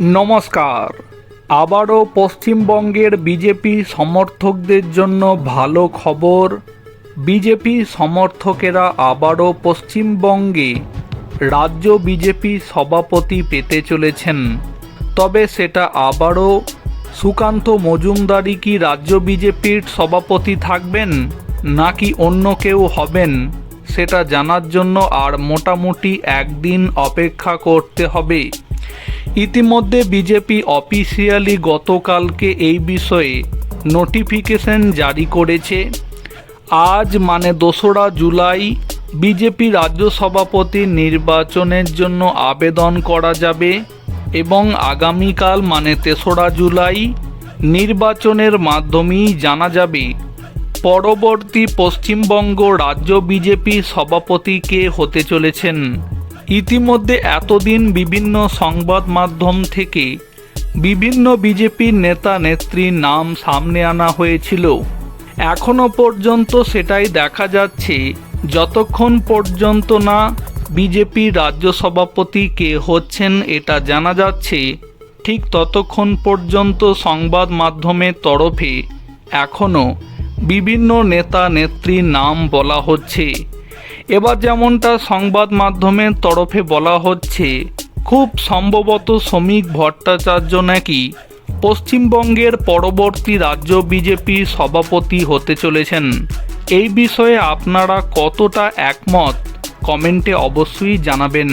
নমস্কার। আবারও পশ্চিমবঙ্গের বিজেপি সমর্থকদের জন্য ভালো খবর। বিজেপি সমর্থকেরা আবারও পশ্চিমবঙ্গে রাজ্য বিজেপি সভাপতি পেতে চলেছেন। তবে সেটা আবারও সুকান্ত মজুমদারই কি রাজ্য বিজেপির সভাপতি থাকবেন নাকি অন্য কেউ হবেন সেটা জানার জন্য আর মোটামুটি একদিন অপেক্ষা করতে হবে। ইতিমধ্যে বিজেপি অফিসিয়ালি গতকালকে এই বিষয়ে নোটিফিকেশন জারি করেছে। আজ মানে দোসরা জুলাই বিজেপি রাজ্য সভাপতি নির্বাচনের জন্য আবেদন করা যাবে এবং আগামীকাল মানে তেসরা জুলাই নির্বাচনের মাধ্যমেই জানা যাবে। পরবর্তী পশ্চিমবঙ্গ রাজ্য বিজেপি সভাপতি কে হতে চলেছেন? ইতিমধ্যে এতদিন বিভিন্ন সংবাদ মাধ্যম থেকে বিভিন্ন বিজেপির নেতা নেত্রীর নাম সামনে আনা হয়েছিল। এখনও পর্যন্ত সেটাই দেখা যাচ্ছে, যতক্ষণ পর্যন্ত না বিজেপি রাজ্য সভাপতি কে হচ্ছেন এটা জানা যাচ্ছে, ঠিক ততক্ষণ পর্যন্ত সংবাদ মাধ্যমের তরফে এখনও বিভিন্ন নেতা নেত্রীর নাম বলা হচ্ছে। এবার যেমনটা সংবাদ মাধ্যমের তরফে বলা হচ্ছে, খুব সম্ভবত শ্রমিক ভট্টাচার্য নাকি পশ্চিমবঙ্গের পরবর্তী রাজ্য বিজেপি সভাপতি হতে চলেছেন। এই বিষয়ে আপনারা কতটা একমত, কমেন্টে অবশ্যই জানাবেন।